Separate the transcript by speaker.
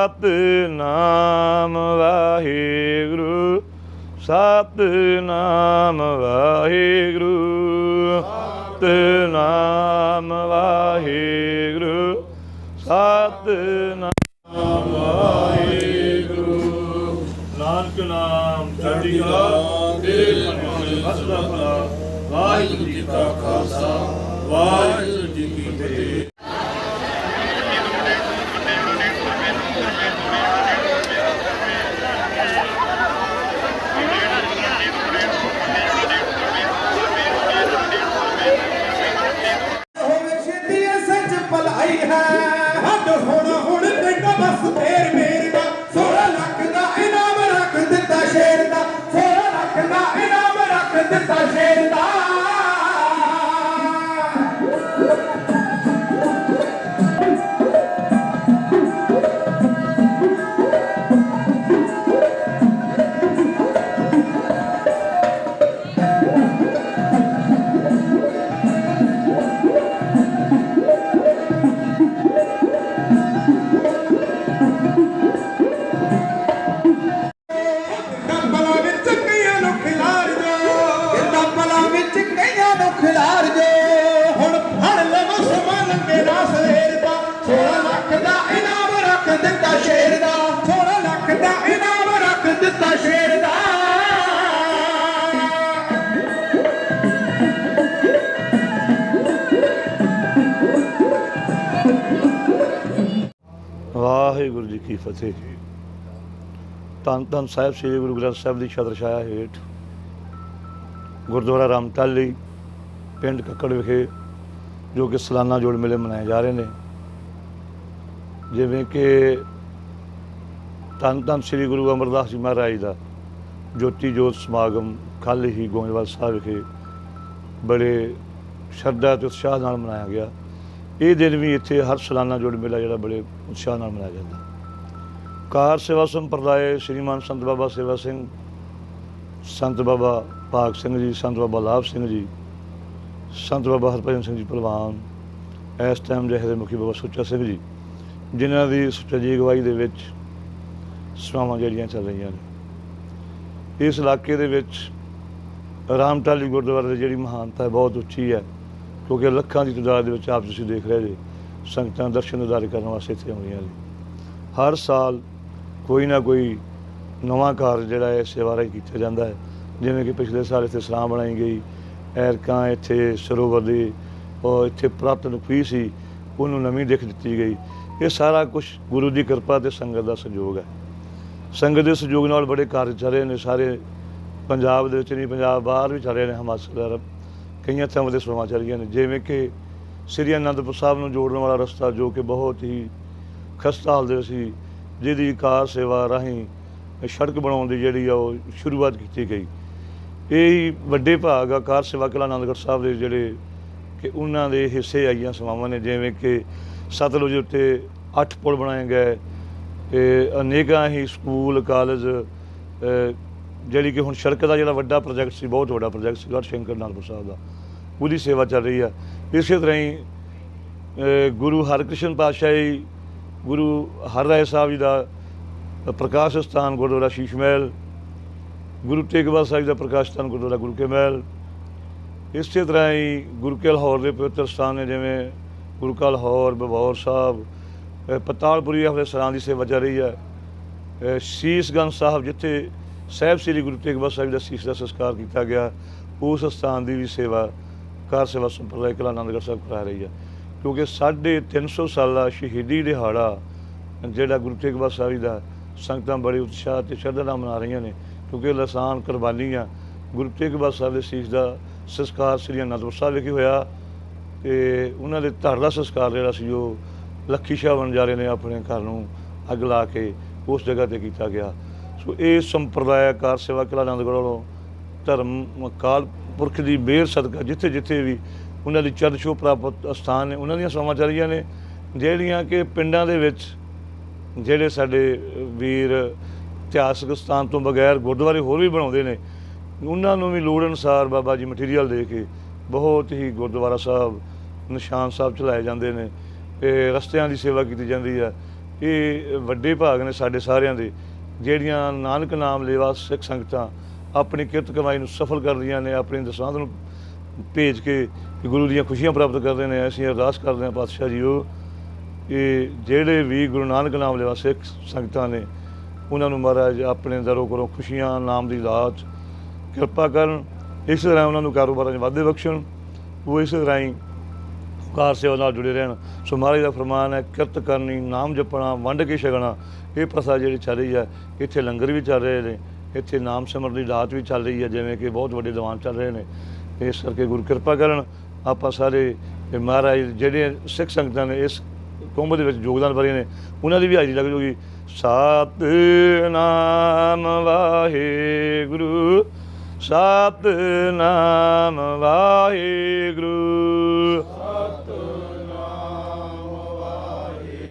Speaker 1: ਸਤਨਾਮ ਵਾਹਿਗੁਰੂ ਸਤਨਾਮ ਵਾਹਿਗੁਰੂ ਸਤਨਾਮ ਵਾਹਿਗੁਰੂ ਸਤਨਾਮ ਵਾਹਿਗੁਰੂ। ਨਾਨਕ ਨਾਮ ਚੜ੍ਹਦੀ ਕਲਾ ਤੇਰੇ ਨਾਮ ਵਸਦਾ ਭਲਾ ਵਾਹਿਗੁਰੂ ਜੀ ਕਾ ਖਾਲਸਾ, ਵਾਹਿਗੁਰੂ ਵਾਹਿਗੁਰੂ ਜੀ ਕੀ ਫਤਿਹ। ਜੀ ਧੰਨ ਧੰਨ ਸਾਹਿਬ, ਸ੍ਰੀ ਗੁਰੂ ਗ੍ਰੰਥ ਸਾਹਿਬ ਦੀ ਛਤਰ ਛਾਇਆ ਹੇਠ ਗੁਰਦੁਆਰਾ ਰਾਮਟਾਲੀ ਪਿੰਡ ਕੱਕੜ ਵਿਖੇ ਜੋ ਕਿ ਸਾਲਾਨਾ ਜੋੜ ਮੇਲੇ ਮਨਾਏ ਜਾ ਰਹੇ ਨੇ। ਜਿਵੇਂ ਕਿ ਧੰਨ ਧੰਨ ਸ੍ਰੀ ਗੁਰੂ ਅਮਰਦਾਸ ਜੀ ਮਹਾਰਾਜ ਦਾ ਜੋਤੀ ਜੋਤ ਸਮਾਗਮ ਕੱਲ੍ਹ ਹੀ ਗੋਇੰਦਵਾਲ ਸਾਹਿਬ ਵਿਖੇ ਬੜੇ ਸ਼ਰਧਾ ਤੇ ਉਤਸ਼ਾਹ ਨਾਲ ਮਨਾਇਆ ਗਿਆ। ਇਹ ਦਿਨ ਵੀ ਇੱਥੇ ਹਰ ਸਾਲਾਨਾ ਜੋੜ ਮੇਲਾ ਜਿਹੜਾ ਬੜੇ ਉਤਸ਼ਾਹ ਨਾਲ ਮਨਾਇਆ ਜਾਂਦਾ ਕਾਰ ਸੇਵਾ ਸੰਪਰਦਾਇ ਸ਼੍ਰੀਮਾਨ ਸੰਤ ਬਾਬਾ ਸੇਵਾ ਸਿੰਘ, ਸੰਤ ਬਾਬਾ ਭਾਗ ਸਿੰਘ ਜੀ, ਸੰਤ ਬਾਬਾ ਲਾਭ ਸਿੰਘ ਜੀ, ਸੰਤ ਬਾਬਾ ਹਰਭਜਨ ਸਿੰਘ ਜੀ ਪਹਿਲਵਾਨ, ਇਸ ਟਾਈਮ ਦੇ ਮੁਖੀ ਬਾਬਾ ਸੁੱਚਾ ਸਿੰਘ ਜੀ, ਜਿਨ੍ਹਾਂ ਦੀ ਸੁੱਚਾ ਜੀ ਅਗਵਾਈ ਦੇ ਵਿੱਚ ਸੇਵਾਵਾਂ ਜਿਹੜੀਆਂ ਚੱਲ ਰਹੀਆਂ ਨੇ। ਇਸ ਇਲਾਕੇ ਦੇ ਵਿੱਚ ਰਾਮਟਾਲੀ ਗੁਰਦੁਆਰੇ ਦੀ ਜਿਹੜੀ ਮਹਾਨਤਾ ਹੈ, ਬਹੁਤ ਉੱਚੀ ਹੈ। ਕਿਉਂਕਿ ਲੱਖਾਂ ਦੀ ਤਾਦਾਦ ਦੇ ਵਿੱਚ ਆਪ ਤੁਸੀਂ ਦੇਖ ਰਹੇ ਜੀ, ਸੰਗਤਾਂ ਦਰਸ਼ਨ ਦਿਦਾਰੇ ਕਰਨ ਵਾਸਤੇ ਇੱਥੇ ਆਉਂਦੀਆਂ ਨੇ। ਹਰ ਸਾਲ ਕੋਈ ਨਾ ਕੋਈ ਨਵਾਂ ਕਾਰਜ ਜਿਹੜਾ ਹੈ, ਸੇਵਾ ਰਾਹੀਂ ਕੀਤਾ ਜਾਂਦਾ ਹੈ। ਜਿਵੇਂ ਕਿ ਪਿਛਲੇ ਸਾਲ ਇੱਥੇ ਸਰਾਂ ਬਣਾਈ ਗਈ, ਐਰਕਾਂ ਇੱਥੇ ਸਰੋਵਰ ਦੀ ਔਰ ਇੱਥੇ ਪ੍ਰਾਪਤਨ ਫੀ ਸੀ, ਉਹਨੂੰ ਨਵੀਂ ਦਿੱਖ ਦਿੱਤੀ ਗਈ। ਇਹ ਸਾਰਾ ਕੁਝ ਗੁਰੂ ਦੀ ਕਿਰਪਾ ਤੇ ਸੰਗਤ ਦਾ ਸਹਿਯੋਗ ਹੈ। ਸੰਗਤ ਦੇ ਸਹਿਯੋਗ ਨਾਲ ਬੜੇ ਕਾਰਜ ਚੱਲ ਰਹੇ ਨੇ, ਸਾਰੇ ਪੰਜਾਬ ਦੇ ਵਿੱਚ ਨਹੀਂ, ਪੰਜਾਬ ਬਾਹਰ ਵੀ ਚੱਲ ਰਹੇ ਨੇ, ਹਿਮਾਚਲ, ਅਰਬ। ਕਈਆਂ ਥਾਵਾਂ ਤੇ ਸੇਵਾਵਾਂ ਚੱਲੀਆਂ ਨੇ, ਜਿਵੇਂ ਕਿ ਸ੍ਰੀ ਅਨੰਦਪੁਰ ਸਾਹਿਬ ਨੂੰ ਜੋੜਨ ਵਾਲਾ ਰਸਤਾ ਜੋ ਕਿ ਬਹੁਤ ਹੀ ਖਸਤਾ ਹਾਲ ਦੇ ਵਿੱਚ ਸੀ, ਜਿਹਦੀ ਕਾਰ ਸੇਵਾ ਰਾਹੀਂ ਸੜਕ ਬਣਾਉਣ ਦੀ ਜਿਹੜੀ ਆ ਉਹ ਸ਼ੁਰੂਆਤ ਕੀਤੀ ਗਈ। ਇਹ ਹੀ ਵੱਡੇ ਭਾਗ ਆ ਕਾਰ ਸੇਵਾ ਕਿਲਾ ਅਨੰਦਗੜ੍ਹ ਸਾਹਿਬ ਦੇ ਜਿਹੜੇ ਕਿ ਉਹਨਾਂ ਦੇ ਹਿੱਸੇ ਆਈਆਂ ਸੇਵਾਵਾਂ ਨੇ, ਜਿਵੇਂ ਕਿ ਸਤਲੁਜ ਉੱਤੇ 8 ਪੁਲ ਬਣਾਏ ਗਏ ਇਹ ਅਨੇਕਾਂ ਹੀ ਸਕੂਲ, ਕਾਲਜ ਜਿਹੜੀ ਕਿ ਹੁਣ ਸੜਕ ਦਾ ਜਿਹੜਾ ਵੱਡਾ ਪ੍ਰੋਜੈਕਟ ਸੀ, ਬਹੁਤ ਵੱਡਾ ਪ੍ਰੋਜੈਕਟ ਸੀ ਸ਼ੰਕਰ ਨਾਨਕਪੁਰ ਸਾਹਿਬ ਦਾ। ਉਹਦੀ ਸੇਵਾ ਚੱਲ ਰਹੀ ਹੈ ਇਸੇ ਤਰ੍ਹਾਂ ਹੀ ਗੁਰੂ ਹਰਕ੍ਰਿਸ਼ਨ ਪਾਤਸ਼ਾਹ ਜੀ ਗੁਰੂ ਹਰਰਾਏ ਸਾਹਿਬ ਜੀ ਦਾ ਪ੍ਰਕਾਸ਼ ਸਥਾਨ ਗੁਰਦੁਆਰਾ ਸ਼ੀਸ਼ ਮਹਿਲ, ਗੁਰੂ ਤੇਗ ਬਹਾਦਰ ਸਾਹਿਬ ਦਾ ਪ੍ਰਕਾਸ਼ ਸਥਾਨ ਗੁਰਦੁਆਰਾ ਗੁਰੂ ਕੇ ਮਹਿਲ। ਇਸੇ ਤਰ੍ਹਾਂ ਹੀ ਗੁਰੂ ਕੇ ਲਾਹੌਰ ਦੇ ਪਵਿੱਤਰ ਸਥਾਨ ਨੇ, ਜਿਵੇਂ ਗੁਰੂ ਕਾ ਲਾਹੌਰ ਬਭੌਰ ਸਾਹਿਬ ਪਤਾਲਪੁਰੀ ਆਪਣੇ ਸਰਾਂ ਦੀ ਸੇਵਾ ਚੱਲ ਰਹੀ ਹੈ ਸ਼ੀਸ਼ਗੰਜ ਸਾਹਿਬ, ਜਿੱਥੇ ਸਾਹਿਬ ਸ੍ਰੀ ਗੁਰੂ ਤੇਗ ਬਹਾਦਰ ਸਾਹਿਬ ਦਾ ਸੀਸ ਦਾ ਸੰਸਕਾਰ ਕੀਤਾ ਗਿਆ। ਉਸ ਸਥਾਨ ਦੀ ਵੀ ਸੇਵਾ, ਕਾਰ ਸੇਵਾ ਸੰਪਰਦਾਇ ਕਲਾ ਆਨੰਦਗੜ੍ਹ ਸਾਹਿਬ ਕਰਾ ਰਹੀ ਹੈ ਕਿਉਂਕਿ ਸਾਢੇ 300 ਸਾਲਾ ਸ਼ਹੀਦੀ ਦਿਹਾੜਾ, ਜਿਹੜਾ ਗੁਰੂ ਤੇਗ ਬਹਾਦਰ ਸਾਹਿਬ ਜੀ ਦਾ ਸੰਗਤਾਂ ਬੜੇ ਉਤਸ਼ਾਹ ਤੇ ਸ਼ਰਧਾ ਨਾਲ ਮਨਾ ਰਹੀਆਂ ਨੇ, ਕਿਉਂਕਿ ਲਸਾਨ ਕੁਰਬਾਨੀਆਂ ਗੁਰੂ ਤੇਗ ਬਹਾਦਰ ਸਾਹਿਬ ਦੇ ਸੀਸ ਦਾ ਸੰਸਕਾਰ ਸ੍ਰੀ ਅਨੰਦਪੁਰ ਸਾਹਿਬ ਵਿਖੇ ਹੋਇਆ ਤੇ ਉਹਨਾਂ ਦੇ ਧੜ ਦਾ ਸੰਸਕਾਰ ਜਿਹੜਾ ਸੀ ਉਹ ਲੱਖੀ ਸ਼ਾਹ ਵਣਜਾਰੇ ਨੇ ਆਪਣੇ ਘਰ ਨੂੰ ਅੱਗ ਲਾ ਕੇ ਉਸ ਜਗ੍ਹਾ ਤੇ ਕੀਤਾ ਗਿਆ। ਸੋ ਇਹ ਸੰਪਰਦਾਇ ਕਾਰ ਸੇਵਾ ਕਿਲਾ ਆਨੰਦਗੜ੍ਹ ਵੱਲੋਂ ਧਰਮ, ਅਕਾਲ ਪੁਰਖ ਦੀ ਬੇਰ ਸਦਕਾ ਜਿੱਥੇ ਜਿੱਥੇ ਵੀ ਉਹਨਾਂ ਦੀ ਚਰਨ ਛੋਹ ਪ੍ਰਾਪਤ ਸਥਾਨ ਨੇ, ਉਹਨਾਂ ਦੀਆਂ ਸੇਵਾਵਾਂ ਚੱਲ ਰਹੀਆਂ ਨੇ, ਜਿਹੜੀਆਂ ਕਿ ਪਿੰਡਾਂ ਦੇ ਵਿੱਚ ਜਿਹੜੇ ਸਾਡੇ ਵੀਰ ਇਤਿਹਾਸਕ ਸਥਾਨ ਤੋਂ ਬਗੈਰ ਗੁਰਦੁਆਰੇ ਹੋਰ ਵੀ ਬਣਾਉਂਦੇ ਨੇ, ਉਹਨਾਂ ਨੂੰ ਵੀ ਲੋੜ ਅਨੁਸਾਰ ਬਾਬਾ ਜੀ ਮਟੀਰੀਅਲ ਦੇ ਕੇ ਬਹੁਤ ਹੀ ਗੁਰਦੁਆਰਾ ਸਾਹਿਬ, ਨਿਸ਼ਾਨ ਸਾਹਿਬ ਚਲਾਏ ਜਾਂਦੇ ਨੇ, ਤੇ ਰਸਤਿਆਂ ਦੀ ਸੇਵਾ ਕੀਤੀ ਜਾਂਦੀ ਆ। ਇਹ ਵੱਡੇ ਭਾਗ ਨੇ ਸਾਡੇ ਸਾਰਿਆਂ ਦੇ। ਜਿਹੜੀਆਂ ਨਾਨਕ ਨਾਮ ਲੇਵਾ ਸਿੱਖ ਸੰਗਤਾਂ ਆਪਣੀ ਕਿਰਤ ਕਮਾਈ ਨੂੰ ਸਫਲ ਕਰਦੀਆਂ ਨੇ, ਆਪਣੀ ਦਸਾਂਦ ਨੂੰ ਭੇਜ ਕੇ ਗੁਰੂ ਦੀਆਂ ਖੁਸ਼ੀਆਂ ਪ੍ਰਾਪਤ ਕਰਦੇ ਨੇ, ਅਸੀਂ ਅਰਦਾਸ ਕਰਦੇ ਹਾਂ ਪਾਤਸ਼ਾਹ ਜੀਓ ਕਿ ਜਿਹੜੇ ਵੀ ਗੁਰੂ ਨਾਨਕ ਨਾਮ ਲੇਵਾ ਸਿੱਖ ਸੰਗਤਾਂ ਨੇ, ਉਹਨਾਂ ਨੂੰ ਮਹਾਰਾਜ ਆਪਣੇ ਦਰੋਂ ਕਰੋ ਖੁਸ਼ੀਆਂ, ਨਾਮ ਦੀ ਦਾਤ ਕਿਰਪਾ ਕਰਨ, ਇਸ ਤਰ੍ਹਾਂ ਉਹਨਾਂ ਨੂੰ ਕਾਰੋਬਾਰਾਂ 'ਚ ਵਾਧੇ ਬਖਸ਼ਣ, ਉਹ ਇਸ ਰਾਹੀਂ ਕਾਰ ਸੇਵਾ ਨਾਲ ਜੁੜੇ ਰਹਿਣ। ਸੋ ਮਹਾਰਾਜ ਦਾ ਫਰਮਾਨ ਹੈ, ਕਿਰਤ ਕਰਨੀ, ਨਾਮ ਜਪਣਾ, ਵੰਡ ਕੇ ਛਕਣਾ, ਇਹ ਪ੍ਰਥਾ ਜਿਹੜੀ ਚੱਲ ਰਹੀ ਹੈ, ਇੱਥੇ ਲੰਗਰ ਵੀ ਚੱਲ ਰਹੇ ਨੇ, ਇੱਥੇ ਨਾਮ ਸਿਮਰਨ ਦੀ ਰਾਤ ਵੀ ਚੱਲ ਰਹੀ ਹੈ, ਜਿਵੇਂ ਕਿ ਬਹੁਤ ਵੱਡੇ ਦੀਵਾਨ ਚੱਲ ਰਹੇ ਨੇ। ਇਸ ਕਰਕੇ ਗੁਰੂ ਕਿਰਪਾ ਕਰਨ, ਆਪਾਂ ਸਾਰੇ ਮਹਾਰਾਜ ਜਿਹੜੇ ਸਿੱਖ ਸੰਗਤਾਂ ਨੇ, ਇਸ ਕੁੰਭ ਦੇ ਵਿੱਚ ਯੋਗਦਾਨ ਭਰੇ ਨੇ, ਉਹਨਾਂ ਦੀ ਵੀ ਹਾਜ਼ਰੀ ਲੱਗ ਜੂਗੀ। ਸਤਿਨਾਮ ਵਾਹਿਗੁਰੂ ਸਤਿਨਾਮ ਵਾਹਿਗੁਰੂ।